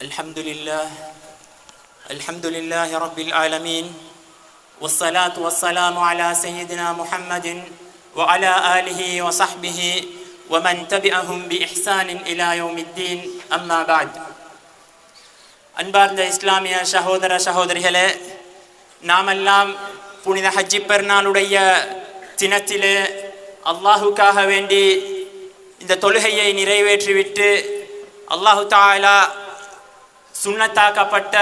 الحمد لله الحمد لله رب العالمين والصلاة والسلام على سيدنا محمد وعلى آله وصحبه ومن تبعهم بإحسان إلى يوم الدين أما بعد அன்பார்ந்த இஸ்லாமிய சகோதர சகோதரிகளே நாமெல்லாம் புனித ஹஜ்ஜி பெருநாளுடைய தினத்திலே அல்லாஹுக்காக வேண்டி இந்த தொழுகையை நிறைவேற்றிவிட்டு அல்லாஹு தாலா சுண்ணத்தாக்கப்பட்ட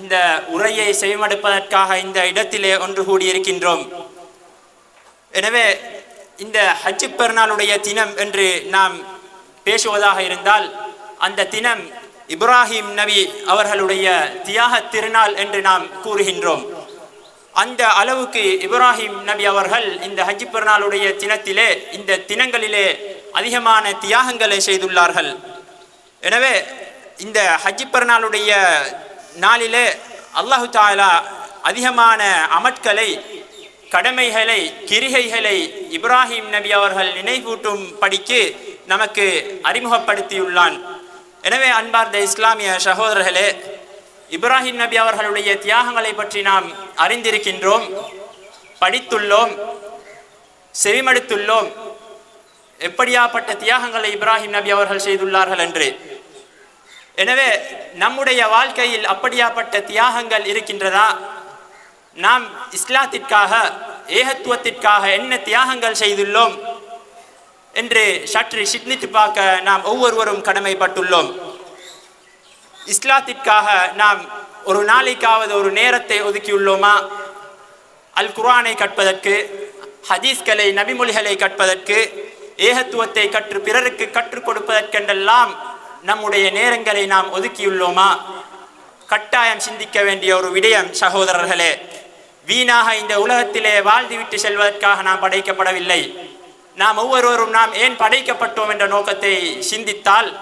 இந்த உரையை செவிமடுப்பதற்காக இந்த இடத்திலே ஒன்று கூடியிருக்கின்றோம். எனவே இந்த ஹஜ்ஜு பெருநாளுடைய தினம் என்று நாம் பேசுவதாக இருந்தால் அந்த தினம் இப்ராஹிம் நபி அவர்களுடைய தியாக திருநாள் என்று நாம் கூறுகின்றோம். அந்த அளவுக்கு இப்ராஹிம் நபி அவர்கள் இந்த ஹஜ்ஜு பெருநாளுடைய தினத்திலே இந்த தினங்களிலே அதிகமான தியாகங்களை செய்துள்ளார்கள். எனவே இந்த ஹஜ்ஜி பெருநாளுடைய நாளிலே அல்லாஹு தாலா அதிகமான அமட்களை கடமைகளை கிரிகைகளை இப்ராஹிம் நபி அவர்கள் நினைவூட்டும் படிக்கு நமக்கு அறிமுகப்படுத்தியுள்ளான். எனவே அன்பார்ந்த இஸ்லாமிய சகோதரர்களே இப்ராஹிம் நபி அவர்களுடைய தியாகங்களை பற்றி நாம் அறிந்திருக்கின்றோம் படித்துள்ளோம் செவிமடுத்துள்ளோம். எப்படியாப்பட்ட தியாகங்களை இப்ராஹிம் நபி அவர்கள் செய்துள்ளார்கள் என்று? எனவே நம்முடைய வாழ்க்கையில் அப்படியாப்பட்ட தியாகங்கள் இருக்கின்றதா? நாம் இஸ்லாத்திற்காக ஏகத்துவத்திற்காக என்ன தியாகங்கள் செய்துள்ளோம் என்று சற்று சிந்தித்து பார்க்க நாம் ஒவ்வொருவரும் கடமைப்பட்டுள்ளோம். இஸ்லாத்திற்காக நாம் ஒரு நாளைக்காவது ஒரு நேரத்தை ஒதுக்கியுள்ளோமா? அல் குர்ஆனை கற்பதற்கு ஹதீஸ்களை நபிமொழிகளை கற்பதற்கு ஏகத்துவத்தை கற்று பிறருக்கு கற்றுக் கொடுப்பதற்கென்றெல்லாம் நம்முடைய நேரங்களை நாம் ஒதுக்கியுள்ளோமா? கட்டாயம் சிந்திக்க வேண்டிய ஒரு விடயம் சகோதரர்களே. வீணாக இந்த உலகத்திலே வாழ்ந்துவிட்டு செல்வதற்காக நாம் படைக்கப்படவில்லை. நாம் ஒவ்வொருவரும் நாம் ஏன் படைக்கப்பட்டோம் என்ற நோக்கத்தை சிந்தித்தால்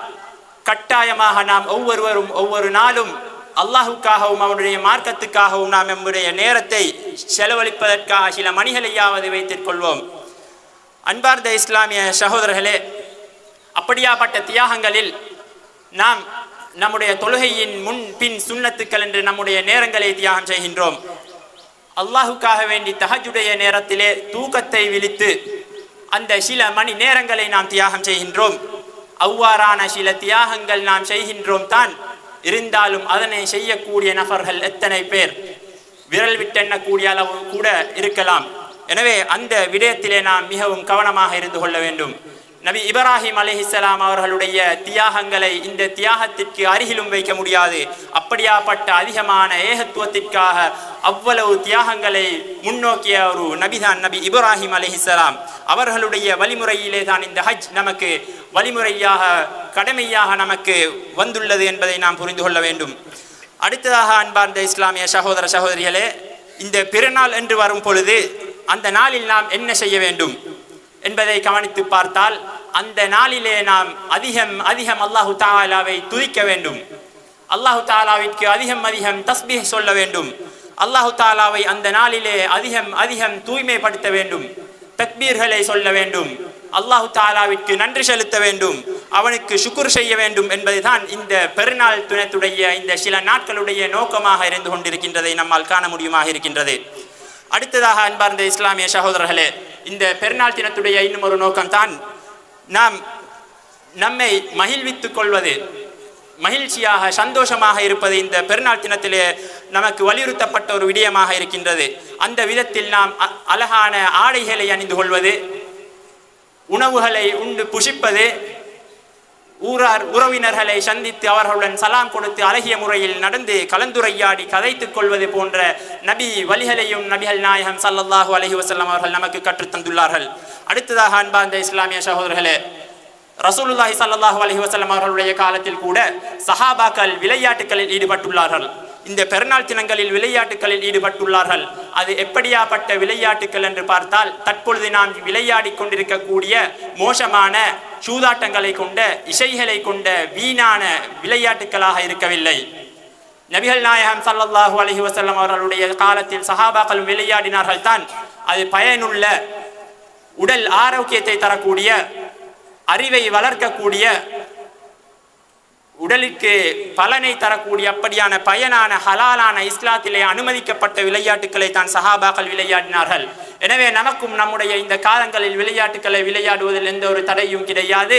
கட்டாயமாக நாம் ஒவ்வொருவரும் ஒவ்வொரு நாளும் அல்லாஹுக்காகவும் அவனுடைய மார்க்கத்துக்காகவும் நாம் நம்முடைய நேரத்தை செலவழிப்பதற்காக சில மணிகளையாவது வைத்துக் கொள்வோம். அன்பார்ந்த இஸ்லாமிய சகோதரர்களே அப்படியாப்பட்ட தியாகங்களில் நாம் நம்முடைய தொழுகையின் முன் பின் சுண்ணத்துக்கள் என்று நம்முடைய நேரங்களை தியாகம் செய்கின்றோம். அல்லாஹுக்காக வேண்டி தஹஜுடைய நேரத்திலே தூக்கத்தை விழித்து அந்த சில மணி நேரங்களை நாம் தியாகம் செய்கின்றோம். அவ்வாறான சில தியாகங்கள் நாம் செய்கின்றோம் தான் இருந்தாலும் அதனை செய்யக்கூடிய நபர்கள் எத்தனை பேர்? விரல் விட்டெண்ணக்கூடிய அளவு கூட இருக்கலாம். எனவே அந்த விடயத்திலே நாம் மிகவும் கவனமாக இருந்து கொள்ள வேண்டும். நபி இப்ராஹிம் அலிஹிஸ்லாம் அவர்களுடைய தியாகங்களை இந்த தியாகத்திற்கு அருகிலும் வைக்க முடியாது. அப்படியாப்பட்ட அதிகமான ஏகத்துவத்திற்காக அவ்வளவு தியாகங்களை முன்னோக்கிய ஒரு நபிதான் நபி இப்ராஹிம் அலிஹிஸ்லாம் அவர்களுடைய வழிமுறையிலே தான் இந்த ஹஜ் நமக்கு வழிமுறையாக கடமையாக நமக்கு வந்துள்ளது என்பதை நாம் புரிந்து கொள்ள வேண்டும். அடுத்ததாக அன்பார்ந்த இஸ்லாமிய சகோதர சகோதரிகளே இந்த பிறநாள் என்று வரும் பொழுது அந்த நாளில் நாம் என்ன செய்ய வேண்டும்? என்பதை கவனித்து பார்த்தால் அந்த நாளிலே நாம் அதிகம் அதிகம் அல்லாஹு தாலாவை துதிக்க வேண்டும். அல்லாஹு தாலாவிற்கு அதிகம் அதிகம் தஸ்பீஹ் சொல்ல வேண்டும். அல்லாஹு தாலாவை அந்த நாளிலே அதிகம் அதிகம் தூய்மைப்படுத்த வேண்டும். தக்பீர்களை சொல்ல வேண்டும். அல்லாஹு தாலாவிற்கு நன்றி செலுத்த வேண்டும். அவனுக்கு சுக்குர் செய்ய வேண்டும் என்பதுதான் இந்த பெருநாள் துணத்துடைய இந்த சில நாட்களுடைய நோக்கமாக இருந்து கொண்டிருக்கின்றதை நம்மால் காண முடியுமாக இருக்கின்றது. அடுத்ததாக அன்பார்ந்த இஸ்லாமிய சகோதரர்களே இந்த பெருநாள் தினத்துடைய இன்னும் ஒரு நோக்கம்தான் நாம் நம்மை மகிழ்வித்துக் கொள்வது மகிழ்ச்சியாக சந்தோஷமாக இருப்பது இந்த பெருநாள் தினத்திலே நமக்கு வலியுறுத்தப்பட்ட ஒரு விடயமாக இருக்கின்றது. அந்த விதத்தில் நாம் அழகான ஆடைகளை அணிந்து கொள்வது உணவுகளை உண்டு புஷிப்பது ஊரார் உறவினர்களை சந்தித்து அவர்களுடன் சலாம் கொடுத்து அழகிய முறையில் நடந்து கலந்துரையாடி கதைத்துக் கொள்வது போன்ற நபி வழிகளையும் நபிகள் நாயகம் சல்லல்லாஹு அலஹி வசல்லாம் அவர்கள் நமக்கு கற்றுத்தந்துள்ளார்கள் அடுத்ததாக அன்பார்ந்த இஸ்லாமிய சகோதரர்களே ரசூலுல்லாஹி சல்லாஹூ அலஹி வசல்லாம் அவர்களுடைய காலத்தில் கூட சஹாபாக்கள் விளையாட்டுகளில் ஈடுபட்டுள்ளார்கள். இந்த பெருநாள் தினங்களில் விளையாட்டுகளில் ஈடுபட்டுள்ளார்கள். அது எப்படியாப்பட்ட விளையாட்டுகள் என்று பார்த்தால் தற்பொழுது நாம் விளையாடி கொண்டிருக்கக்கூடிய மோசமான சூதாட்டங்களை கொண்ட இசைகளை கொண்ட வீணான விளையாட்டுகளாக இருக்கவில்லை. நபிகள் நாயகம் சல்லல்லாஹு அலஹி வசல்லம் அவர்களுடைய காலத்தில் சஹாபாக்கள் விளையாடினார்கள் தான். அது பயனுள்ள உடல் ஆரோக்கியத்தை தரக்கூடிய அறிவை வளர்க்கக்கூடிய உடலுக்கு பலனை தரக்கூடிய அப்படியான பயனான ஹலாலான இஸ்லாத்திலே அனுமதிக்கப்பட்ட விளையாட்டுக்களை தான் சஹாபாக்கள் விளையாடினார்கள். எனவே நமக்கும் நம்முடைய இந்த காலங்களில் விளையாட்டுக்களை விளையாடுவதில் எந்த ஒரு தடையும் கிடையாது.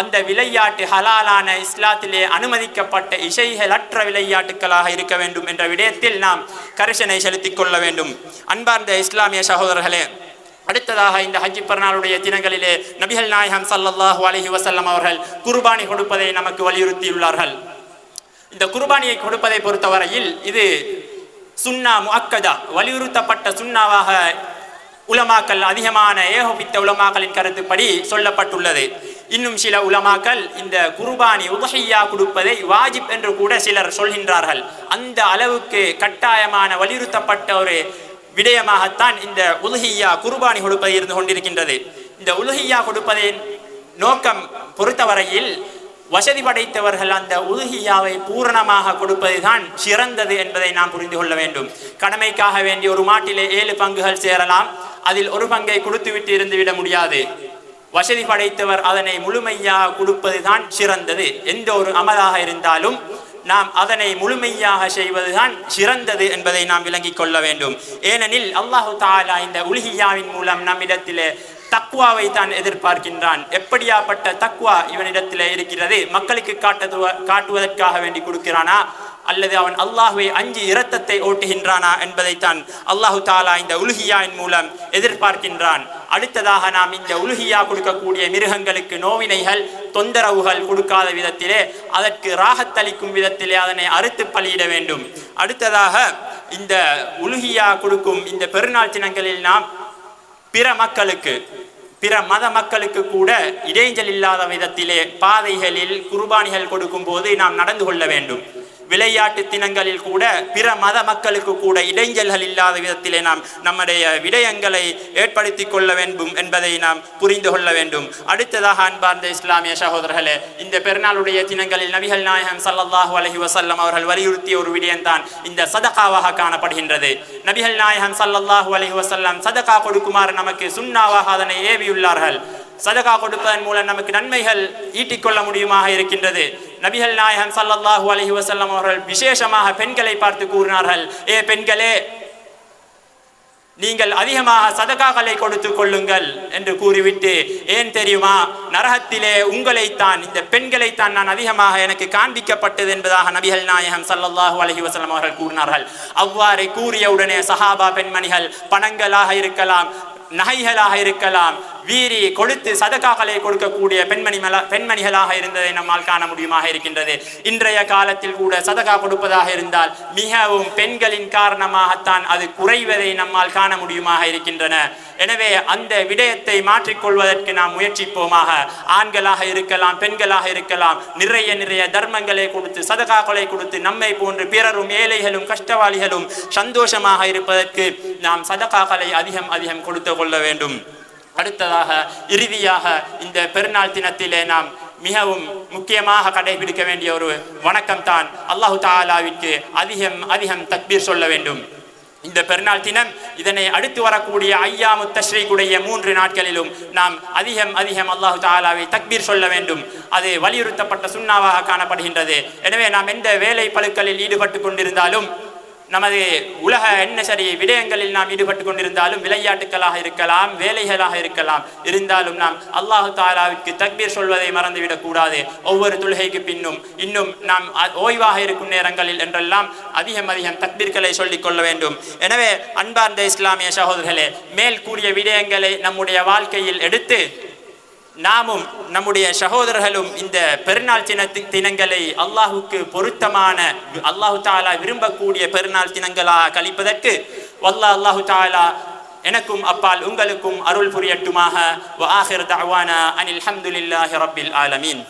அந்த விளையாட்டு ஹலாலான இஸ்லாத்திலே அனுமதிக்கப்பட்ட இசைகளற்ற விளையாட்டுக்களாக இருக்க வேண்டும் என்ற விடயத்தில் நாம் கரிசனை செலுத்திக் கொள்ள வேண்டும். அன்பார்ந்த இஸ்லாமிய சகோதரர்களே அடுத்ததாக இந்த ஹஜ்ஜி பெருநாளுடைய தினங்களிலே நபிகள் நாயகம் சல்லல்லாஹு அலஹி வசல்லம் அவர்கள் குர்பானி கொடுப்பதை நமக்கு வலியுறுத்தியுள்ளார்கள். இந்த குர்பானியை கொடுப்பதை பொறுத்தவரையில் இது சுன்னா முஅக்கதா வலியுறுத்தப்பட்ட சுன்னாவாக உலமாக்கல் அதிகமான ஏகோபித்த உலமாக்களின் கருத்துப்படி சொல்லப்பட்டுள்ளது. இன்னும் சில உலமாக்கள் இந்த குர்பானி உபஹையா கொடுப்பதை வாஜிப் என்று கூட சிலர் சொல்கின்றார்கள். அந்த அளவுக்கு கட்டாயமான வலியுறுத்தப்பட்ட ஒரு விடயமாகத்தான் இந்த உலுஹியா குர்பானி கொடுப்பது இருந்து கொண்டிருக்கின்றது. இந்த உலுஹியா கொடுப்பதின் நோக்கம் பொறுத்தவரையில் வசதி படைத்தவர்கள் அந்த உலுகியாவை பூரணமாக கொடுப்பதுதான் சிறந்தது என்பதை நாம் புரிந்து கொள்ள வேண்டும். கடமைக்காக வேண்டிய ஒரு மாட்டிலே ஏழு பங்குகள் சேரலாம். அதில் ஒரு பங்கை கொடுத்துவிட்டு இருந்து விட முடியாது. வசதி படைத்தவர் அதனை முழுமையாக கொடுப்பதுதான் சிறந்தது. எந்த ஒரு அமலாக இருந்தாலும் நாம் அதனை முழுமையாக செய்வதுதான் சிறந்தது என்பதை நாம் விளங்கிக் கொள்ள வேண்டும். ஏனெனில் அல்லாஹு தாலா இந்த உலகியாவின் மூலம் நம்மிடத்திலே தக்குவாவை தான் எதிர்பார்க்கின்றான். எப்படியாப்பட்ட தக்குவா இவனிடத்திலே இருக்கிறது மக்களுக்கு காட்டுவ காட்டுவதற்காக வேண்டி கொடுக்கிறானா? அல்லது அவன் அல்லாஹுவை அஞ்சு இரத்தத்தை ஓட்டுகின்றானா என்பதைத்தான் அல்லாஹு தாலா இந்த உலுகியாவின் மூலம் எதிர்பார்க்கின்றான். அடுத்ததாக நாம் இந்த உலுகியா கொடுக்கக்கூடிய மிருகங்களுக்கு நோவினைகள் தொந்தரவுகள் கொடுக்காத விதத்திலே அதற்கு ராகத்தளிக்கும் விதத்திலே அதனை அறுத்து பலியிட வேண்டும். அடுத்ததாக இந்த உலுகியா கொடுக்கும் இந்த பெருநாள் தினங்களில் நாம் பிற மக்களுக்கு பிற மத மக்களுக்கு கூட இடைஞ்சல் இல்லாத விதத்திலே பாதைகளில் குர்பானிகள் கொடுக்கும் போது நாம் நடந்து கொள்ள வேண்டும். விளையாட்டு தினங்களில் கூட பிற மத மக்களுக்கு கூட இடைஞ்சல்கள் இல்லாத விதத்திலே நாம் நம்முடைய விடயங்களை ஏற்படுத்தி கொள்ள வேண்டும் என்பதை நாம் புரிந்து கொள்ள வேண்டும். அடுத்ததாக அன்பார்ந்த இஸ்லாமிய சகோதரர்களே இந்த பெருநாளுடைய தினங்களில் நபிகள் நாயகம் சல்லாஹூ அலஹி வசல்லம் அவர்கள் வலியுறுத்திய ஒரு விடயம்தான் இந்த சதகாவாக காணப்படுகின்றது. நபிகள் நாயகம் சல்லாஹூ அலஹி வஸல்லம் சதகா கொடுக்குமாறு நமக்கு சுண்ணாவாக அதனை ஏவியுள்ளார்கள். சதகா கொடுப்பதன் மூலம் நமக்கு நன்மைகள் ஈட்டிக்கொள்ள முடியுமாக இருக்கின்றது. நபிகள் நாயகம் சல்லல்லாஹு அலஹி வசல்லம் அவர்கள் விசேஷமாக பெண்களை பார்த்து கூறினார்கள் ஏ பெண்களே நீங்கள் அதிகமாக சதகாக்களை கொடுத்து கொள்ளுங்கள் என்று கூறிவிட்டு ஏன் தெரியுமா நரகத்திலே உங்களைத்தான் இந்த பெண்களைத்தான் நான் அதிகமாக எனக்கு காண்பிக்கப்பட்டது என்பதாக நபிகள் நாயகம் சல்லல்லாஹு அலஹி வசலம் அவர்கள் கூறினார்கள். அவ்வாறு கூறியவுடனே சஹாபா பெண்மணிகள் பணங்களாக இருக்கலாம் நகைகளாக இருக்கலாம் வீரி கொழுத்து சதகாக்களை கொடுக்கக்கூடிய பெண்மணி பெண்மணிகளாக இருந்ததை நம்மால் காண முடியுமாக இருக்கின்றது. இன்றைய காலத்தில் கூட சதகா கொடுப்பதாக இருந்தால் மிகவும் பெண்களின் காரணமாகத்தான் அது குறைவதை நம்மால் காண முடியுமாக இருக்கின்றன. எனவே அந்த விடயத்தை மாற்றிக்கொள்வதற்கு நாம் முயற்சிப்போமாக. ஆண்களாக இருக்கலாம் பெண்களாக இருக்கலாம் நிறைய நிறைய தர்மங்களை கொடுத்து சதகாக்களை கொடுத்து நம்மை போன்று பிறரும் ஏழைகளும் கஷ்டவாளிகளும் சந்தோஷமாக இருப்பதற்கு நாம் சதகாக்களை அதிகம் அதிகம் கொடுத்து கொள்ள வேண்டும். அடுத்ததாக இறுதியாக இந்த பெருநாள் தினத்திலே நாம் மிகவும் முக்கியமாக கடைபிடிக்க வேண்டிய ஒரு வணக்கம் தான் அல்லாஹு தாலாவிற்கு அதிகம் அதிகம் தக்பீர் சொல்ல வேண்டும். இந்த பெருநாள் தினம் இதனை அடுத்து வரக்கூடிய ஐயா முத்தஸ்ரீக்குடைய மூன்று நாட்களிலும் நாம் அதிகம் அதிகம் அல்லாஹு தாலாவை தக்பீர் சொல்ல வேண்டும். அது வலியுறுத்தப்பட்ட சுண்ணாவாக காணப்படுகின்றது. எனவே நாம் எந்த வேலை பழுக்களில் ஈடுபட்டு கொண்டிருந்தாலும் நமது உலக என்ன சரி விடயங்களில் நாம் ஈடுபட்டு கொண்டிருந்தாலும் விளையாட்டுக்களாக இருக்கலாம் வேலைகளாக இருக்கலாம். இருந்தாலும் நாம் அல்லாஹு தாலாவிற்கு தக்பீர் சொல்வதை மறந்துவிடக் கூடாது. ஒவ்வொரு தொழுகைக்கு பின்னும் இன்னும் நாம் அ- ஓய்வாக இருக்கும் நேரங்களில் என்றெல்லாம் அதிகம் அதிகம் தக்பீர்களை சொல்லிக் கொள்ள வேண்டும். எனவே அன்பார்ந்த இஸ்லாமிய சகோதரர்களே மேல் கூறிய விடயங்களை நம்முடைய வாழ்க்கையில் எடுத்து நாமும் நம்முடைய சகோதரர்களும் இந்த பெருநாள் தினத்து தினங்களை அல்லாஹுக்கு பொருத்தமான அல்லாஹு தாலா விரும்பக்கூடிய பெருநாள் தினங்களாக கழிப்பதற்கு வல்லா அல்லாஹு தாலா எனக்கும் அப்பால் உங்களுக்கும் அருள் புரியட்டுமாக. அனில் ஹம்துலில்லாஹி ரபில் ஆலமீன்.